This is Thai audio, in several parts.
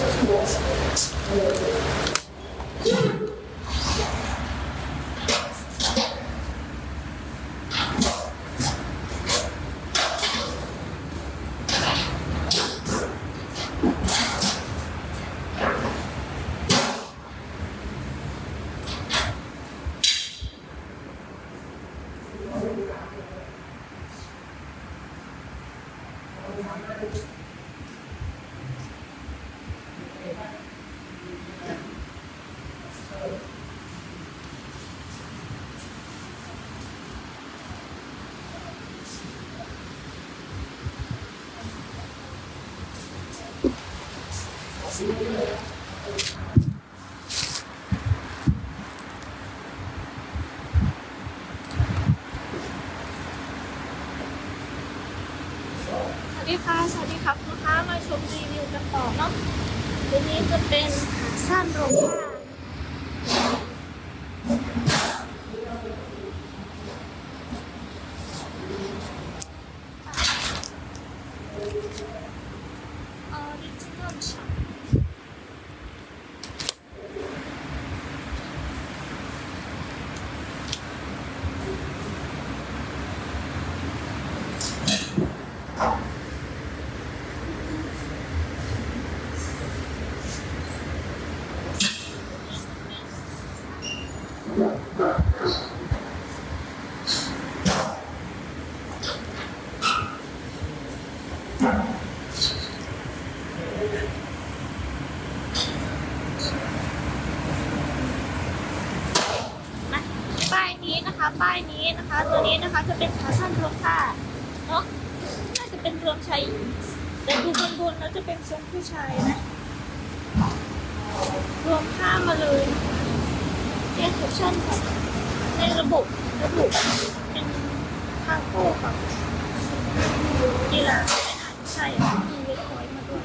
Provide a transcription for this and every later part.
what's ตัวนี้นะคะจะเป็นขาสั้นโรงผ้าเนาะน่าจะเป็นรวมชายหญิงแต่ดูบนบนแล้วจะเป็นทรงผู้ชายนะ รวมผ้ามาเลยเรียกแคปชั่นในระบบระบุเป็นทางโก้กับกีฬาไม่น่าใช่มีเวทพอยมาด้วย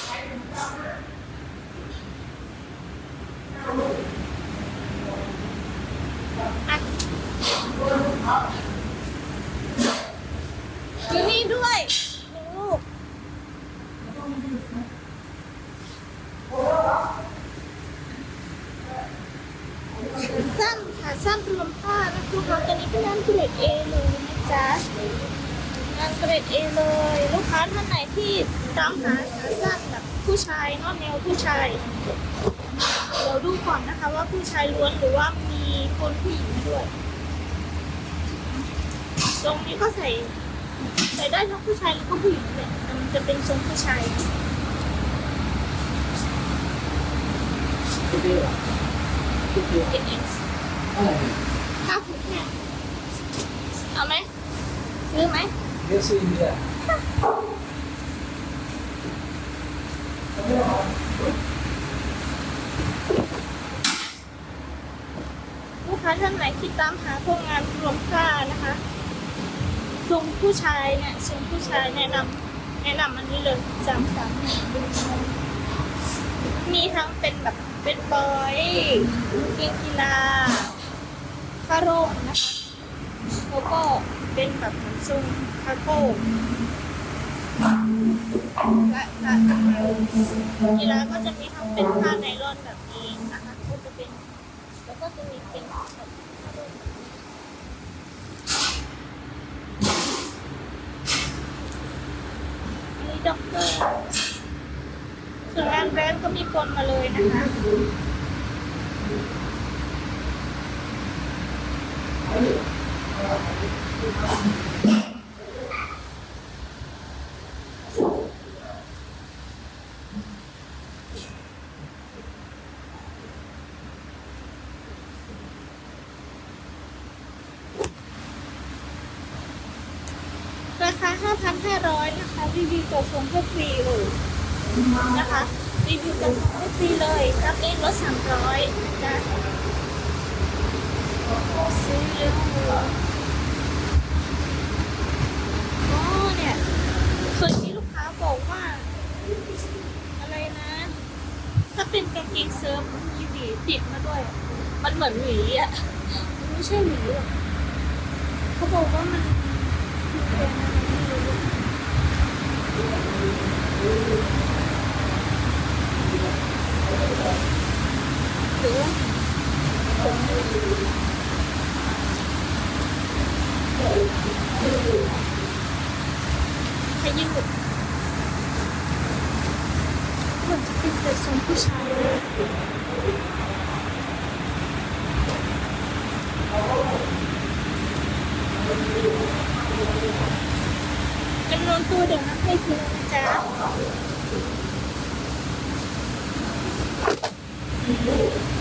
อะอยู่นี่ด้วยหนึ่งลูกสั้นค่ะสั้นรวมผ้านะคุณคะตัวนี้เป็นงานเกรดเอเลยนะจ๊ะงานเกรดเอเลย ลูกค้าท่านไหนที่ตามหาขาสั้นแบบผู้ชายเนาะแนวผู้ชาย เดี๋ยวดูก่อนนะคะว่าผู้ชายล้วนหรือว่ามีคนผู้หญิงมาด้วย ทรงนี้ก็ใส่ ใส่ได้ทั้งผู้ชายแล้วก็ผู้หญิงเลยแต่มันจะเป็น ทรงผู้ชายชุดเดียวชุดเดียว XS อะไรค่าผูกแขนเอาไหมซื้อไหมเรียกซีเดียลูกค้าท่านไหนที่ตามหาพวกงานรวมค่านะคะทรงผู้ชายเนี่ยทรงผู้ชายแนะนำ แนะนำอันนี้เลยสามสามมีทั้งเป็นแบบเป็นบอยเกงกีฬาคาโร่งนะคะแล้วก็เป็นแบบเหมือนทรงคาโก้และและกีฬาก็จะมีทั้งเป็นผ้าไนลอนแบบนี้นะคะก็จะเป็นแล้วก็จะมีเป็นแบบคาโร่อันนี้ ด็อกเตอร์ส่วนงานแบรนด์ก็มีปนมาเลยนะคะ 5,500 นะคะ รีวิวตัวทรงให้ฟรีเลยนะคะ รีวิวตัวทรงให้ฟรีเลยรับเองลด300นะจ๊ะซื้อเลยอ๋อเนี่ยเคยมีลูกค้าบอกว่า อะไรนะ ถ้าเป็นกางเกงเซิร์ฟมีหวีติดมาด้วย มันเหมือนหวีอะมันไม่ใช่หวีหรอกเขาบอกว่ามันเป็นอะไรไม่รู้ หรือว่าขยืดเหมือนจะเป็นแต่ทรงผู้ชายจำนวนตัวเดี๋ยวนับให้ทีนะจ๊ะ Thank you.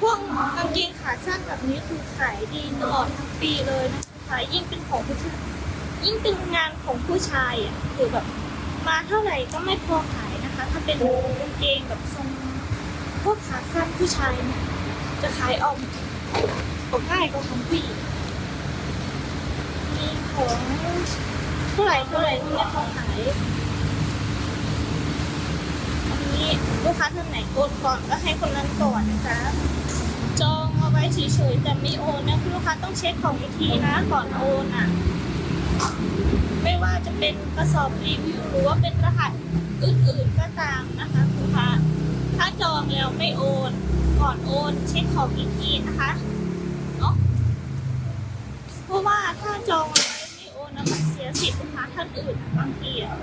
พวกกางเกงขาสั้นแบบนี้คือขายดีตลอดทั้งปีเลยนะคะยิ่งเป็นของผู้ชายยิ่งเป็นงานของผู้ชายอะคือแบบมาเท่าไหร่ก็ไม่พอขายนะคะ ถ้าเป็นกางเกงแบบทรงพวกขาสั้นผู้ชายเนี่ยจะขายออกออกง่ายกว่าของผู้หญิงมีของเท่าไหร่เท่าไหร่ก็ไม่พอขายอันนี้ลูกค้าท่านไหนโอนก่อนก็ให้คนนั้นก่อนนะจ๊ะจองเอาไว้เฉยๆแต่ไม่โอนนะคุณลูกค้าต้องเช็คของอีกทีนะก่อนโอนอะไม่ว่าจะเป็นกระสอบรีวิวหรือว่าเป็นรหัส อื่นๆก็ตามนะคะคุณค้าถ้าจองแล้วไม่โอน ก่อนโอนเช็คของอีกทีนะคะเนาะเพราะว่าถ้าจองแล้วไม่โอนนะมันเสียสิทธิ์ลูกค้าท่านอื่นบางทีอะ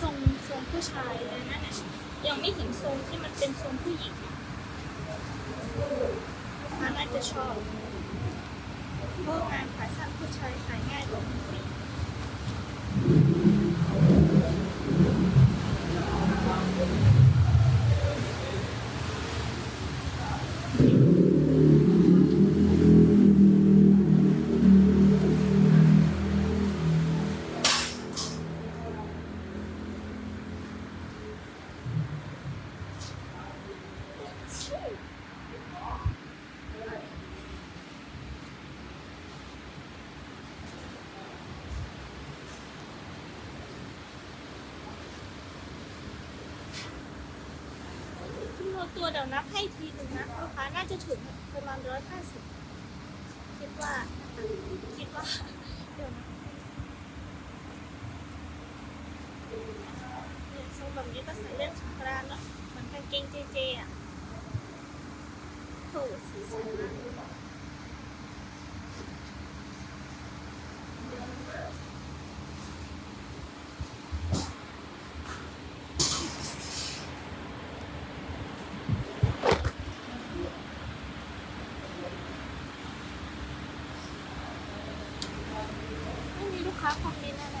ทรงทรง ผู้ชายเลยนะเนี่ยยังไม่เห็นทรงที่มันเป็นทรงผู้หญิงอะลูกค้าน่าจะชอบเพราะงานขาสั้นผู้ชายขายง่ายกว่า ดตัวเดี๋ยวนับให้ทีหนึ่งนะลูกค้าน่าจะถึงประมาณร้อยห้าสิบคิดว่าคิดว่าเดี๋ยวนะเนี่ยทรงแบบนี้ก็ใส่เล่นสงกรานต์เนาะเหมือนกางเกงเจเจอะโอ้สีสันมาก คะคอมเมนต์อะไร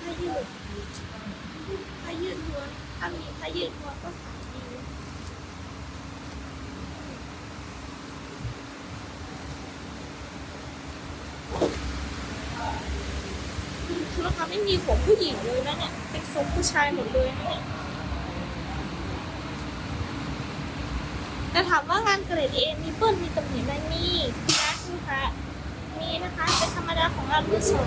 ถ้ายืดถ้ายืดตัวถ้ามีถ้ายืดตัวก็ขายดีชุดราคาไม่มีขอผู้หญิงเลยนะเนี่ย เป็นทรงผู้ชายหมดเลยนะเนี่ย แต่ถามว่างานเกรดเอมีเปิ้ลมีตำหนิไหมมีนะคุณลูกค้ามีนะคะเป็นธรรมดาของงานมือสอง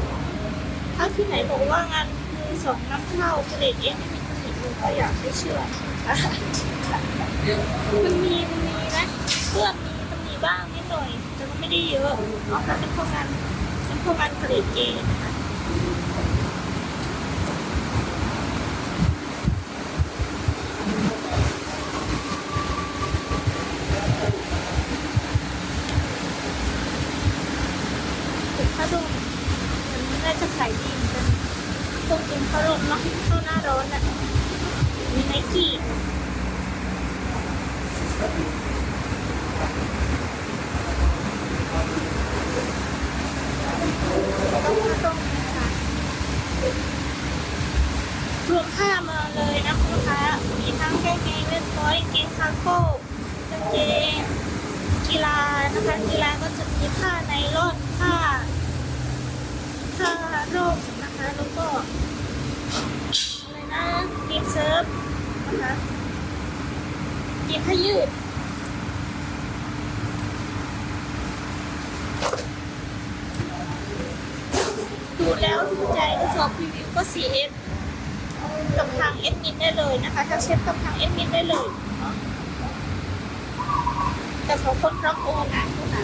ถ้าที่ไหนบอกว่างานมือสองน้ำเข้าเกรดเอไม่มีตำหนิเลยก็อยากให้เชื่อมันมีมันมีนะเพื่อนมีตำหนิบ้างนิดหน่อยแต่ก็ไม่ได้เยอะเนาะเป็นพวกงานเป็นพวกงานเกรดเอนะคะ ถึงข้าวดมมันน่าจะขายดีเหมือนกันคงกินข้าวดมเนาะข้าวห น้าร้อะมีไนกี้ต้องข้าต้มนะคะรวมค่ามาเลยนะคุณลูกค้ามีทั้งกางเกงเล่นร้อยกางเกงคาโก้กางเกงกีฬานะคะกีฬาก็จะมีผ้าไนล่อนผ้าผ้าร่มนะคะแล้วก็ อะไรนะกีเซิร์ฟนะคะกีผ้ยืดดูแล้วถูกใจก็สอบรีวิวก็ CF กับทางเอ็ดมินได้เลยนะคะถ้าเช็คกับทางเอ็ดมินได้เลย แต่เขาคนรับโอนนะคุณนะ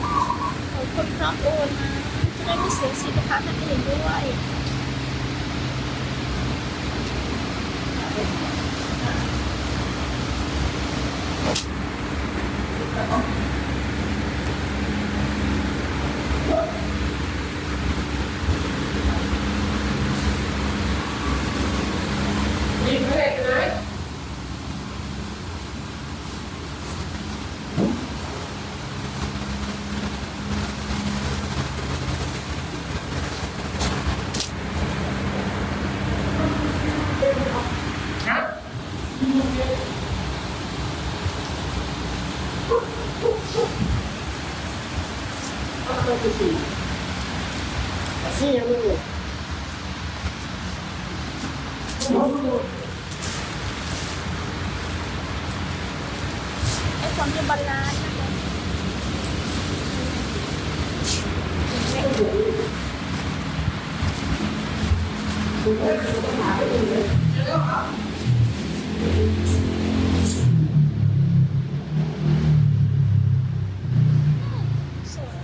ขาคนรับโอนนะจะได้ไม่เสียสินค้าท่านอื่นด้วย ไอ้คนที่บาลานซ์นะคะสวย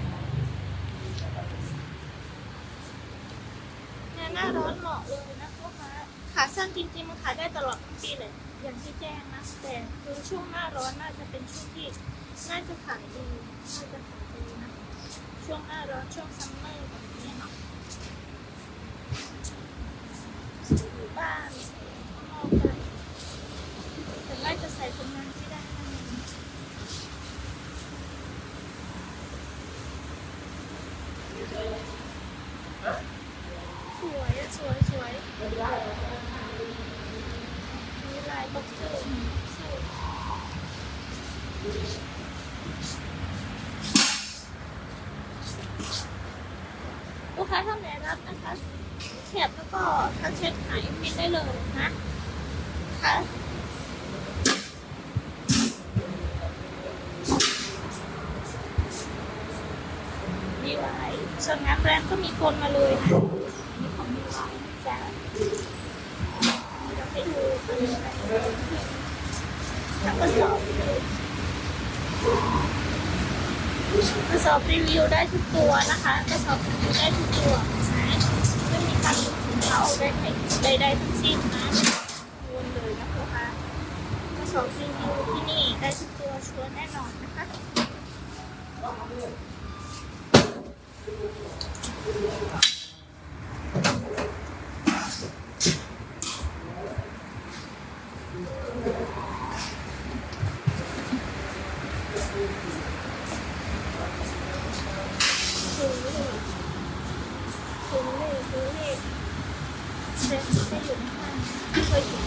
เนี่ยหน้าร้อนเหมาะเลยนะลูกค้าขาสั้นจริงๆมันขายได้ตลอดทั้งปีเลย อย่างที่แจ้งนะ แต่คือช่วงหน้าร้อนน่าจะเป็นช่วงที่น่าจะขายดีน่าจะขายดีนะ ช่วงหน้าร้อนช่วงซัมเมอร์แบบนี้เนาะอยู่บ้านใส่ข้างนอกได้แต่ไม่จะใส่คนงานที่ได้นั่นเองสวยอะสวยสวยมีลายบ็อกเซอร์สวยลูกค้าท่านไหนรับนะคะแคปแล้ว ก็ทักเช็คหายมินได้เลยนะค่ะมีไว้ส่วนงานแบรนด์ก็มีคนมาเลยนะมีของมีไว้จ้าเดี๋ยวให้ดูเป็นอะไรแล้วก็สอบกระสอบรีวิวได้ทุกตัวนะคะกระสอบรีวิวได้ทุกตัว เอาได้ใดๆทั้งสิ้นนะวนเลยนะลูกค้ากระสอบรีวิวที่นี่ได้ทุกตัวชัวร์แน่นอนนะคะ ถึงเลยถึงเลยถึงเลยเซ็ตจะอยู่ข้างๆเคยถึง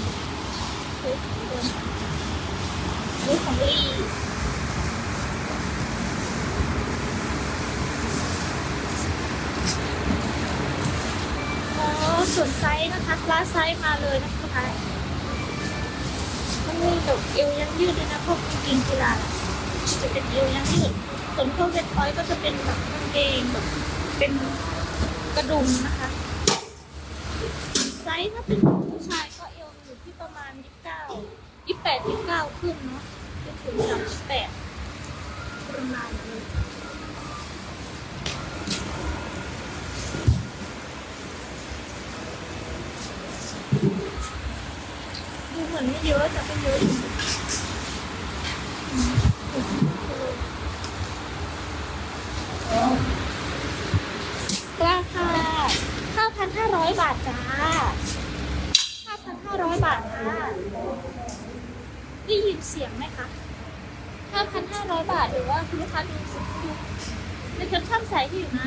เคยถึงเดินนี่ของลี ส่วนไซส์นะคะลาไซส์มาเลยนะคะมันมีแบบเอวยังยืดด้วยนะพวกกางเกงกีฬาจะเป็นเอวยังยืดส่วนพวกเวทพอยก็จะเป็นแบบกางเกงแบบเป็นกระดุมนะคะ ไซส์ถ้าเป็นของผู้ชายก็เอวอยู่ที่ประมาณยี่สิบเก้ายี่สิบแปดยี่สิบเก้าขึ้นเนาะจนถึงสามสิบแปดประมาณนี้ดูเห มือนไม่เยอะแต่ก็เยอะราคา5,500 บาทจ้า5,500 บาทค่ะได้ยินเสียงไหมคะ5,500 บาทหรือว่าคุณลูกค้าดูดูในแคปชั่นใส่ที่อยู่ไห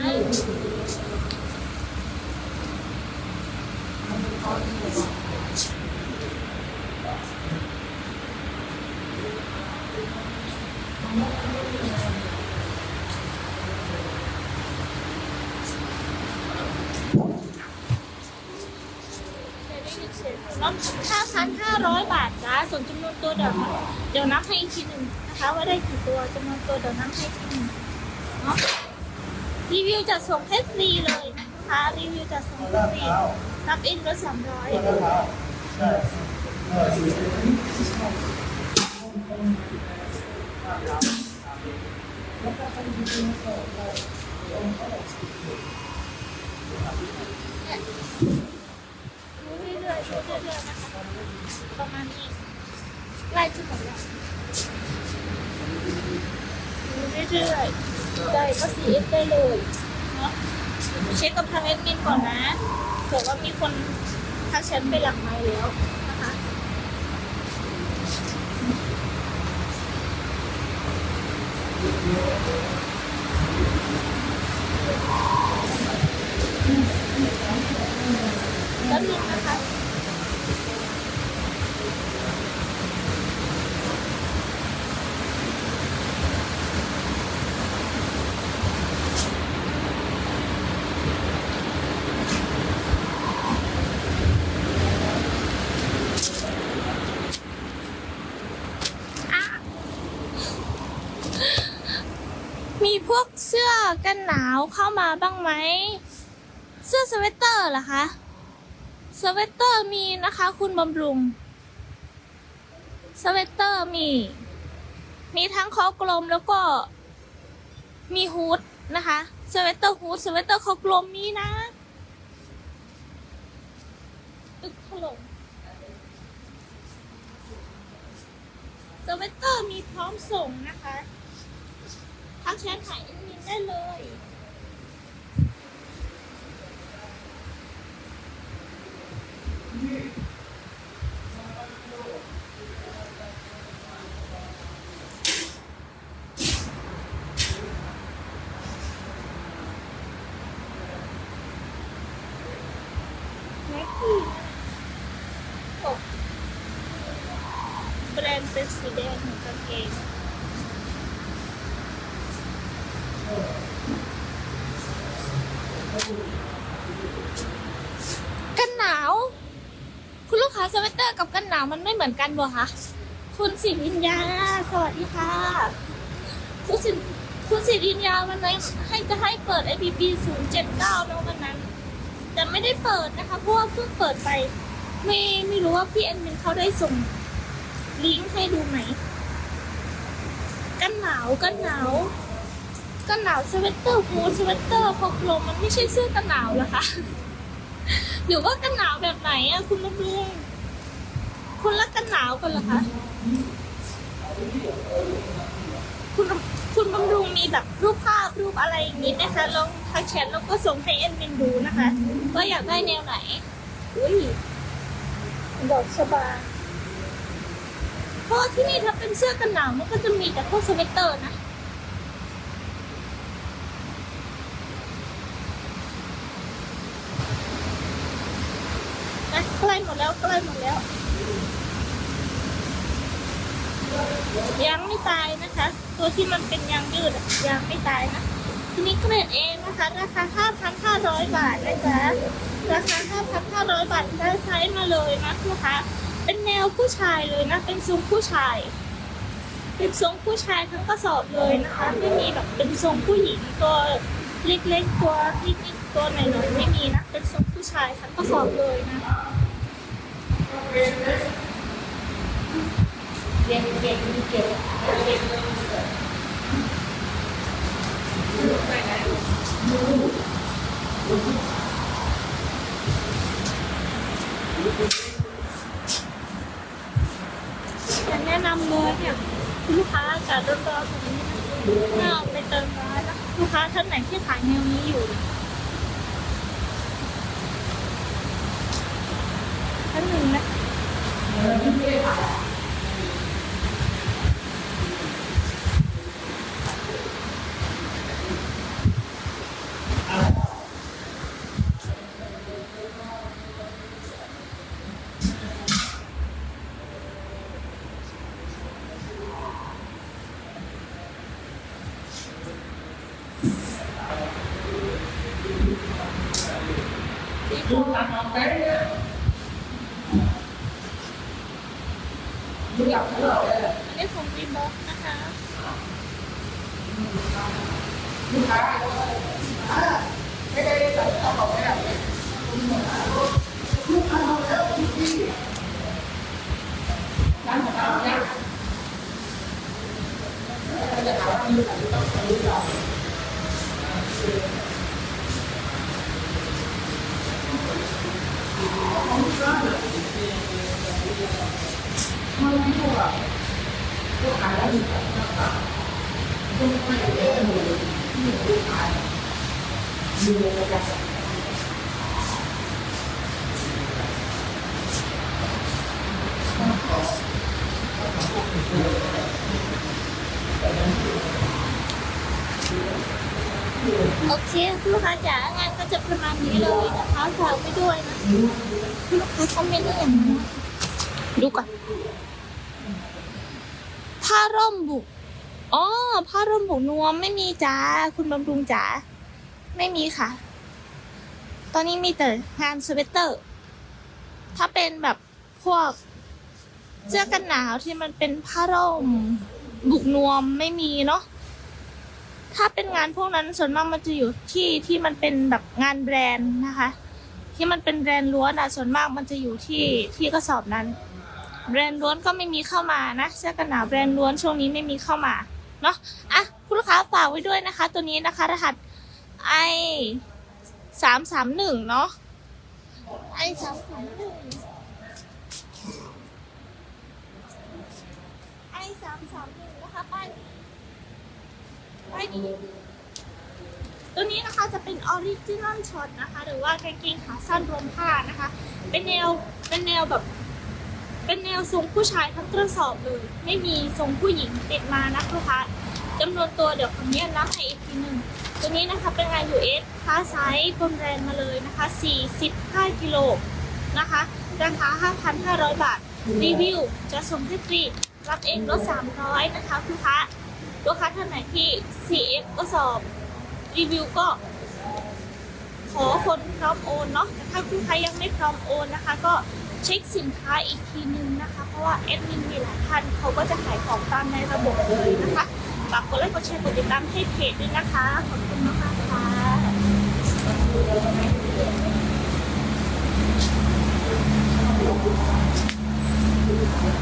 น้อง5,500บาทจ้าส่วนจำนวนตัวเดี๋ยวเดี๋ยวนับให้อีกทีหนึ่งนะคะ ว่าได้กี่ตัวจำนวนตัวเดี๋ยวนับให้อีกทีหนึ่งเนาะรีวิวจะส่งให้ฟรีเลยนะคะรีวิวจะส่งให้ฟรีรับเองรถสามร้อย ดูเรื่อยๆดูเรื่อยๆนะคะประมาณนี้ใกล้จะหมดแล้วดูเรื่อยๆได้ก็ซีเอฟได้เลยเนาะเช็คกับทางแอดมินก่อนนะเผื่อว่ามีคนทักแชทไปหลังไม้แล้ว นะคะ แล้วนึงนะคะ อะมีพวกเสื้อ กันหนาวเข้ามาบ้างไหม เสื้อสเวตเตอร์เหรอคะสเวตเตอร์มีนะคะ คุณบำรุง สเวตเตอร์มี มีทั้งคอกลมแล้วก็ มีฮูดนะคะสเวตเตอร์ฮูดสเวตเตอร์คอกลมมีนะตึกถล่มสเวตเตอร์มีพร้อมส่งนะคะ ทักแชทหายเอ็นมินได้เลย แม็กกี้โอ้แบรนด์เป็นสีแดงเหมือนกางเกงกันหนาว คุณลูกค้า สเวตเตอร์กับกันหนาวมันไม่เหมือนกันบ่คะคุณสิรินยา สวัสดีค่ะ คุณสิคุณสิรินยาวันนั้นให้จะให้เปิด APP 079แล้ววันนั้น แต่ไม่ได้เปิดนะคะเพราะว่าเพิ่งเปิดไป ไม่ไม่รู้ว่าพี่แอนมินเขาได้ส่งลิงก์ให้ดูไหมกันหนาวกันหนาวกันหนาวสเวตเตอร์ฮูสเวตเตอร์พกลมมันไม่ใช่เสื้อกันหนาวเหรอคะหรือว่ากันหนาวแบบไหนอะคุณลุงลุง คุณรักกันหนาวกันเหรอคะ คุณคุณบำรุงมีแบบรูปภาพรูปอะไรอย่างนี้นะคะลองทักแชทแล้วก็ส่งให้แอดมินดูนะคะ ว่าอยากได้แนวไหน อุ้ยดอกชบาเพราะที่นี่ถ้าเป็นเสื้อกันหนาวมันก็จะมีแต่พวกสเวตเตอร์นะนะใกล้หมดแล้วใกล้หมดแล้ว ยังไม่ตายนะคะ ตัวที่มันเป็นยางยืดยังไม่ตายนะทีนี้เกรดเองนะคะราคา 5,500 บาทนะจ๊ะราคา 5,500 บาทได้ไซส์มาเลยนะลูกค้าเป็นแนวผู้ชายเลยนะ เป็นทรงผู้ชาย เป็นทรงผู้ชายทั้งกระสอบเลยนะคะ ไม่มีแบบเป็นทรงผู้หญิงตัวเล็กๆตัวนิดๆตัวหน่อยๆไม่มีนะ เป็นทรงผู้ชายทั้งกระสอบเลยนะ เด็กเด็กเด็กอยากแนะนำเลยเนี่ยลูกค้าอากาศร้อนๆแบบนี้นะน่าเอาไปเติมร้านนะลูกค้าท่านไหนที่ขายแนวนี้อยู่ท่านหนึ่งนะ อันนี้ของดีบ็อกนะคะ โอเคลูกค้าจ๋างานก็จะประมาณนี้เลยนะคะฝากไปด้วยนะลูกค้าคอมเมนต์ได้อย่างนี้ดูก่อน ผ้าร่มบุกอ๋อผ้าร่มบุกนวมไม่มีจ้าคุณบำรุงจ๋าไม่มีค่ะ ตอนนี้มีแต่งานสเวตเตอร์ ถ้าเป็นแบบพวกเสื้อกันหนาวที่มันเป็นผ้าร่ม บุกนวมไม่มีเนาะถ้าเป็นงานพวกนั้นส่วนมากมันจะอยู่ที่ที่มันเป็นแบบงานแบรนด์นะคะ ที่มันเป็นแบรนด์ล้วนอะส่วนมากมันจะอยู่ที่ที่กระสอบนั้น แบรนด์ล้วนก็ไม่มีเข้ามานะเสื้อกันหนาวแบรนด์ล้วนช่วงนี้ไม่มีเข้ามาเนาะอะคุณลูกค้าฝากไว้ด้วยนะคะ ตัวนี้นะคะ รหัส i สามสามหนึ่งเนาะ i สามสามหนึ่ง i สามสามหนึ่งนะคะป้ายนี้ป้ายนี้ตัวนี้นะคะจะเป็นออริจินอลช็อตนะคะ หรือว่ากางเกงขาสั้นรวมผ้านะคะ เป็นแนวเป็นแนวแบบ เป็นแนวทรงผู้ชายทั้งกระสอบเลย ไม่มีทรงผู้หญิงติดมานะลูกค้าจำนวนตัวเดี๋ยวคนนี้นับให้อีกทีหนึ่งตัวนี้นะคะเป็นงาน US ค้าไซส์บนแบรนด์มาเลยนะคะ 45กิโลนะคะ ราคา 5,500 บาท รีวิวจะส่งให้ฟรี รับเองลด300 นะคะลูกค้าลูกค้าท่านไหนที่ CF ก็สอบ รีวิวก็ ขอคนพร้อมโอนเนาะแต่ถ้าคุณค้ายังไม่พร้อมโอนนะคะ ก็ เช็คสินค้าอีกทีนึงนะคะ เพราะว่าแอดมินมีหลายท่านเขาก็จะขายของตามในระบบเลยนะคะฝากกดไลค์กดแชร์กดติดตามให้เพจด้วยนะคะ ขอบคุณมากค่ะ